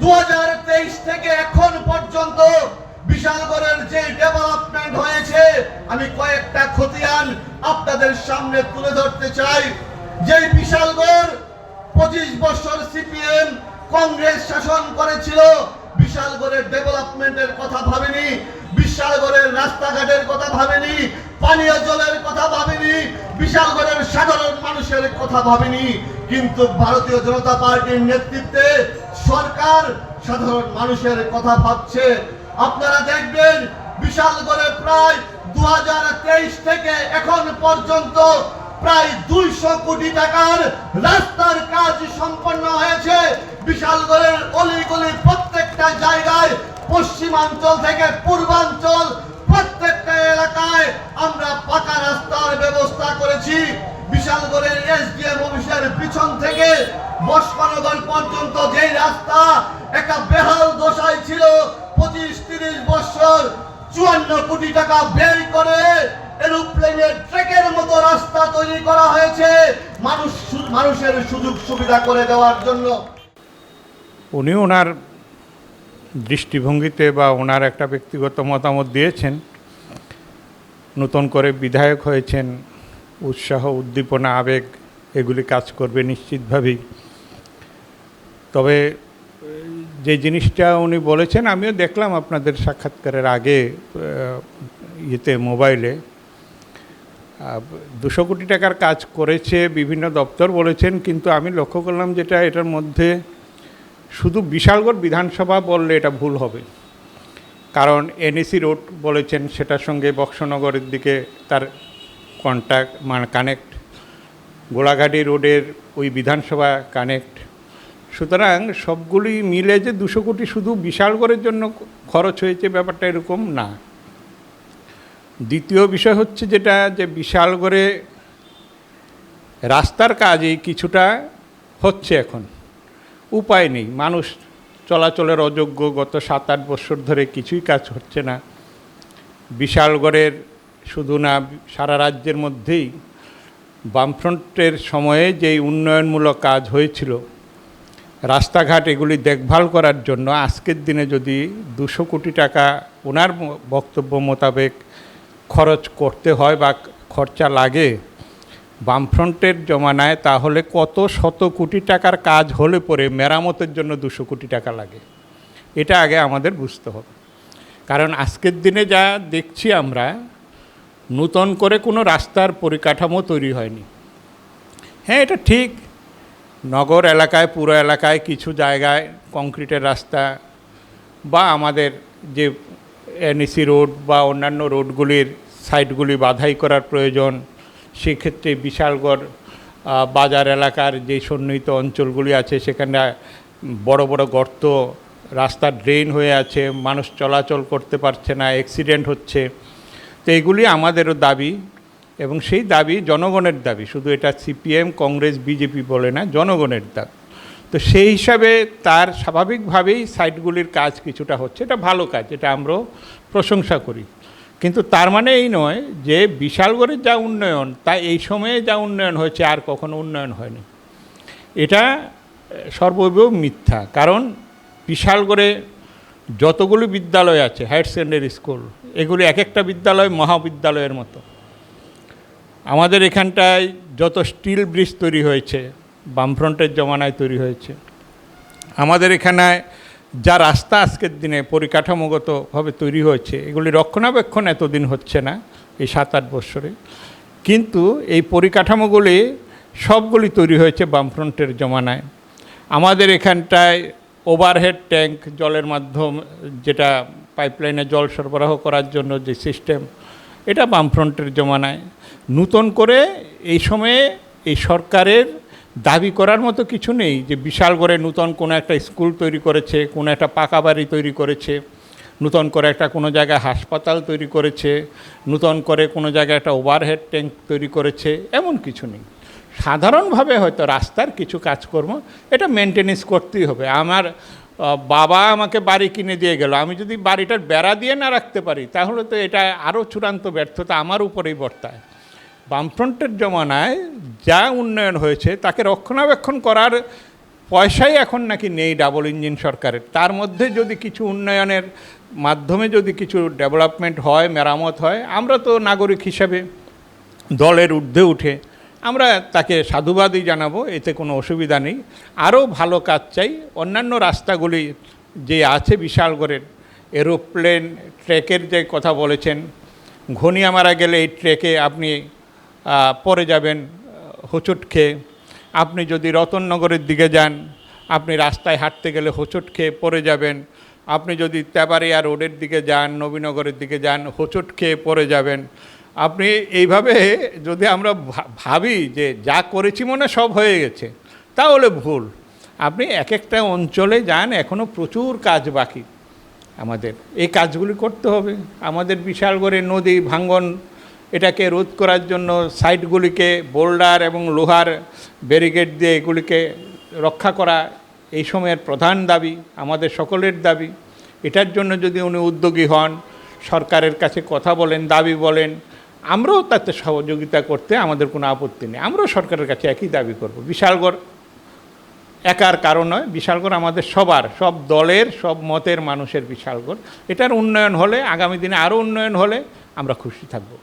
দু হাজার তেইশ থেকে এখন পর্যন্ত বিশালগড়ের যে ডেভেলপমেন্ট হয়েছে, আমি কয়েকটা খতিয়ান আপনাদের সামনে তুলে ধরতে চাই। যে বিশালগড় পঁচিশ বছর সিপিএম কংগ্রেস শাসন করেছিল, বিশালগড়ের ডেভেলপমেন্টের কথা ভাবেনি, বিশালগড়ের রাস্তাঘাটের কথা ভাবেনি, পানীয় জলের কথা ভাবেনি, বিশালগড়ের সাধারণ মানুষের কথা ভাবেনি। কিন্তু ভারতীয় জনতা পার্টির নেতৃত্বে সরকার সাধারণ মানুষের কথা ভাবছে। আপনারা দেখবেন বিশালগড়ে প্রায় দু থেকে এখন পর্যন্ত প্রায় দুইশো কোটি টাকার রাস্তার কাজ সম্পন্ন হয়েছে। বিশালগড়ের অলিগলি প্রত্যেকটা জায়গায় পশ্চিমাঞ্চল থেকে পূর্বাঞ্চল প্রত্যেকটা এলাকায় আমরা পাকা রাস্তার ব্যবস্থা করেছি। বিশালগড়ের এসডিএম অফিসের পিছন থেকে বসপানগর পর্যন্ত যেই রাস্তা, একটা বেহাল দশায় ছিল পঁচিশ, তিরিশ বছর, চুয়ান্ন কোটি টাকা ব্যয় করে এরোপ্লেনের ট্রেকের মতো রাস্তা তৈরি করা হয়েছে মানুষ মানুষের সুযোগ সুবিধা করে দেওয়ার জন্য। উনি ওনার দৃষ্টিভঙ্গিতে বা ওনার একটা ব্যক্তিগত মতামত দিয়েছেন। নতুন করে বিধায়ক হয়েছেন, উৎসাহ, উদ্দীপনা, আবেগ, এগুলি কাজ করবে নিশ্চিতভাবেই। তবে যে জিনিসটা উনি বলেছেন, আমিও দেখলাম আপনাদের সাক্ষাৎকারের আগে ইয়েতে, মোবাইলে। দুশো কোটি টাকার কাজ করেছে বিভিন্ন দপ্তর বলেছেন, কিন্তু আমি লক্ষ্য করলাম যেটা, এটার মধ্যে শুধু বিশালগড় বিধানসভা বললে এটা ভুল হবে। কারণ এনএসি রোড বলেছেন, সেটার সঙ্গে বক্সনগরের দিকে তার কন্ট্যাক্ট মানে কানেক্ট। গোলাঘাটি রোডের ওই বিধানসভা কানেক্ট। সুতরাং সবগুলি মিলে যে দুশো কোটি শুধু বিশালগড়ের জন্য খরচ হয়েছে, ব্যাপারটা এরকম না। দ্বিতীয় বিষয় হচ্ছে যেটা, যে বিশালগড়ে রাস্তার কাজই কিছুটা হচ্ছে এখন। উপায় নেই, মানুষ চলাচলের অযোগ্য, গত সাত আট বছর ধরে কিছুই কাজ হচ্ছে না। বিশালগড়ের শুধু না, সারা রাজ্যের মধ্যেই বামফ্রন্টের সময়ে যেই উন্নয়নমূলক কাজ হয়েছিল রাস্তাঘাট এগুলি দেখভাল করার জন্য আজকের দিনে যদি দুশো কোটি টাকা ওনার বক্তব্য মোতাবেক খরচ করতে হয় বা খরচা লাগে বামফ্রন্টের জমানায়, তাহলে কত শত কোটি টাকার কাজ হলে পরে মেরামতের জন্য দুশো কোটি টাকা লাগে। এটা আগে আমাদের বুঝতে হবে। কারণ আজকের দিনে যা দেখছি আমরা, নূতন করে কোনো রাস্তার পরিকাঠামো তৈরি হয়নি। হ্যাঁ এটা ঠিক নগর এলাকায়, পুরো এলাকায় কিছু জায়গায় কংক্রিটের রাস্তা বা আমাদের যে এনএসি রোড বা অন্যান্য রোডগুলির সাইডগুলি বাধাই করার প্রয়োজন, সেক্ষেত্রে বিশালগড় বাজার এলাকার যে সন্নিহিত অঞ্চলগুলি আছে, সেখানে বড় বড় গর্ত, রাস্তা ড্রেন হয়ে আছে, মানুষ চলাচল করতে পারছে না, অ্যাক্সিডেন্ট হচ্ছে। তো এগুলি আমাদেরও দাবি। এবং সেই দাবি জনগণের দাবি, শুধু এটা সিপিএম, কংগ্রেস, বিজেপি বলে না, জনগণের দাবি। তো সেই হিসাবে তার স্বাভাবিকভাবেই সাইটগুলির কাজ কিছুটা হচ্ছে। এটা ভালো কাজ, এটা আমরাও প্রশংসা করি। কিন্তু তার মানে এই নয় যে বিশালগড়ের যা উন্নয়ন, তা এই সময়ে যা উন্নয়ন হয়েছে আর কখনো উন্নয়ন হয়নি। এটা সর্বৈব মিথ্যা। কারণ বিশালগড়ে যতগুলি বিদ্যালয় আছে, হায়ার সেকেন্ডারি স্কুল, এগুলি এক একটা বিদ্যালয় মহাবিদ্যালয়ের মতো। আমাদের এখানটায় যত স্টিল ব্রিজ তৈরি হয়েছে, বামফ্রন্টের জমানায় তৈরি হয়েছে, আমাদের এখানে যা রাস্তা আজকের দিনে পরিকাঠামোগতভাবে তৈরি হয়েছে, এগুলি রক্ষণাবেক্ষণ এতদিন হচ্ছে না, এই সাত আট বছরে। কিন্তু এই পরিকাঠামোগুলি সবগুলি তৈরি হয়েছে বামফ্রন্টের জমানায়। আমাদের এখানটায় ওভারহেড ট্যাঙ্ক, জলের মাধ্যম, যেটা পাইপলাইনে জল সরবরাহ করার জন্য যে সিস্টেম এটা বামফ্রন্টের জমানায়। নূতন করে এই সময়ে এই সরকারের দাবি করার মতো কিছু নেই যে বিশাল করে নূতন কোনো একটা স্কুল তৈরি করেছে, কোনো একটা পাকা বাড়ি তৈরি করেছে, নূতন করে একটা কোনো জায়গায় হাসপাতাল তৈরি করেছে, নূতন করে কোনো জায়গায় একটা ওভারহেড ট্যাঙ্ক তৈরি করেছে, এমন কিছু নেই। সাধারণভাবে হয়তো রাস্তার কিছু কাজকর্ম এটা মেনটেনেন্স করতেই হবে। আমার বাবা আমাকে বাড়ি কিনে দিয়ে গেল। আমি যদি বাড়িটার বেড়া দিয়ে না রাখতে পারি, তাহলে তো এটা আরও চূড়ান্ত ব্যর্থতা আমার উপরেই বর্তায়। বামফ্রন্টের জমানায় যা উন্নয়ন হয়েছে, তাকে রক্ষণাবেক্ষণ করার পয়সাই এখন নাকি নেই ডাবল ইঞ্জিন সরকারের। তার মধ্যে যদি কিছু উন্নয়নের মাধ্যমে যদি কিছু ডেভেলপমেন্ট হয়, মেরামত হয়, আমরা তো নাগরিক হিসাবে দলের ঊর্ধ্বে উঠে আমরা তাকে সাধুবাদই জানাব, এতে কোনো অসুবিধা নেই। আরও ভালো কাজ চাই, অন্যান্য রাস্তাগুলি যে আছে বিশালগড়ের, এরোপ্লেন, ট্রেকের যে কথা বলেছেন, ঘনিয়া মারা গেলে এই ট্রেকে আপনি পরে যাবেন, হোঁচট খেয়ে। আপনি যদি রতননগরের দিকে যান, আপনি রাস্তায় হাঁটতে গেলে হোঁচট খেয়ে পড়ে যাবেন। আপনি যদি তেবারিয়া রোডের দিকে যান, নবীনগরের দিকে যান, হোঁচট খেয়ে পড়ে যাবেন। আপনি এইভাবে যদি আমরা ভাবি যে যা করেছি মনে সব হয়ে গেছে, তাহলে ভুল। আপনি এক একটা অঞ্চলে যান এখনও প্রচুর কাজ বাকি আমাদের। এই কাজগুলি করতে হবে। আমাদের বিশাল করে নদী ভাঙ্গন, এটাকে রোধ করার জন্য সাইটগুলিকে বোল্ডার এবং লোহার ব্যারিকেড দিয়ে এগুলিকে রক্ষা করা, এই সময়ের প্রধান দাবি, আমাদের সকলের দাবি। এটার জন্য যদি উনি উদ্যোগী হন, সরকারের কাছে কথা বলেন, দাবি বলেন আমরাও তাতে সহযোগিতা করতে আমাদের কোনো আপত্তি নেই। আমরাও সরকারের কাছে একই দাবি করব। বিশালগড় একার কারণ নয়, বিশালগড় আমাদের সবার, সব দলের, সব মতের মানুষের বিশালগড়। এটার উন্নয়ন হলে, আগামী দিনে আরও উন্নয়ন হলে আমরা খুশি থাকব।